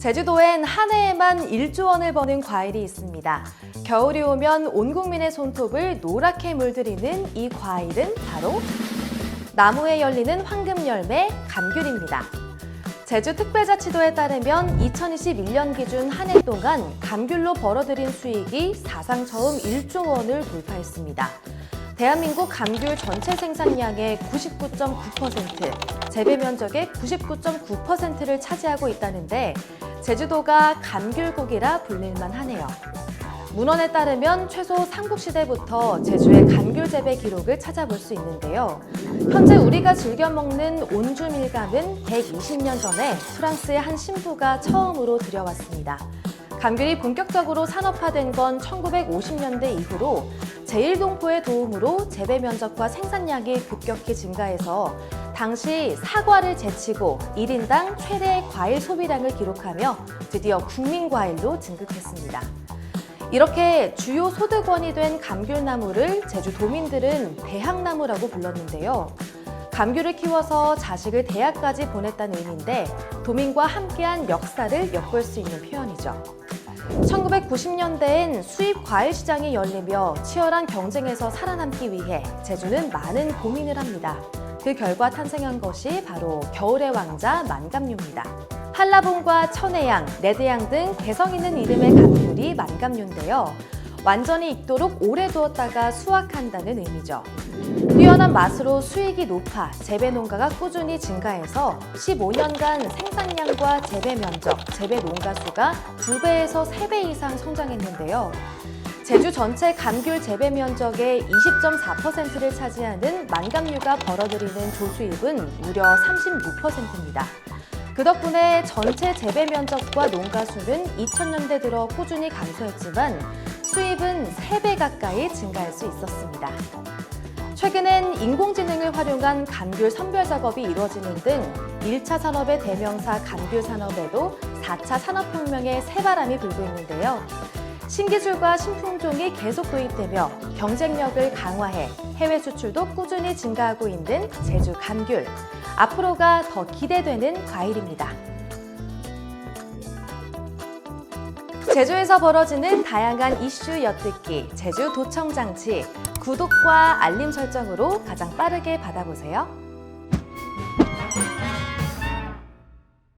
제주도엔 한 해에만 1조 원을 버는 과일이 있습니다. 겨울이 오면 온 국민의 손톱을 노랗게 물들이는 이 과일은 바로 나무에 열리는 황금 열매 감귤입니다. 제주특별자치도에 따르면 2021년 기준 한 해 동안 감귤로 벌어들인 수익이 사상 처음 1조 원을 돌파했습니다. 대한민국 감귤 전체 생산량의 99.9%, 재배 면적의 99.9%를 차지하고 있다는데 제주도가 감귤국이라 불릴만 하네요. 문헌에 따르면 최소 삼국시대부터 제주의 감귤 재배 기록을 찾아볼 수 있는데요. 현재 우리가 즐겨 먹는 온주 밀감은 120년 전에 프랑스의 한 신부가 처음으로 들여왔습니다. 감귤이 본격적으로 산업화된 건 1950년대 이후로 제1동포의 도움으로 재배 면적과 생산량이 급격히 증가해서 당시 사과를 제치고 1인당 최대 과일 소비량을 기록하며 드디어 국민 과일로 진급했습니다. 이렇게 주요 소득원이 된 감귤나무를 제주 도민들은 대학나무라고 불렀는데요. 감귤을 키워서 자식을 대학까지 보냈다는 의미인데 도민과 함께한 역사를 엿볼 수 있는 표현이죠. 1990년대엔 수입 과일 시장이 열리며 치열한 경쟁에서 살아남기 위해 제주는 많은 고민을 합니다. 그 결과 탄생한 것이 바로 겨울의 왕자 만감류입니다. 한라봉과 천혜향, 레드향 등 개성 있는 이름의 감귤이 만감류인데요. 완전히 익도록 오래 두었다가 수확한다는 의미죠. 뛰어난 맛으로 수익이 높아 재배 농가가 꾸준히 증가해서 15년간 생산량과 재배 면적, 재배 농가 수가 2배에서 3배 이상 성장했는데요. 제주 전체 감귤 재배 면적의 20.4%를 차지하는 만감류가 벌어들이는 조수입은 무려 36%입니다. 그 덕분에 전체 재배 면적과 농가 수는 2000년대 들어 꾸준히 감소했지만 수입은 3배 가까이 증가할 수 있었습니다. 최근엔 인공지능을 활용한 감귤 선별 작업이 이루어지는 등 1차 산업의 대명사 감귤 산업에도 4차 산업혁명의 새바람이 불고 있는데요. 신기술과 신품종이 계속 도입되며 경쟁력을 강화해 해외 수출도 꾸준히 증가하고 있는 제주 감귤. 앞으로가 더 기대되는 과일입니다. 제주에서 벌어지는 다양한 이슈 엿듣기, 제주 도청 장치, 구독과 알림 설정으로 가장 빠르게 받아보세요.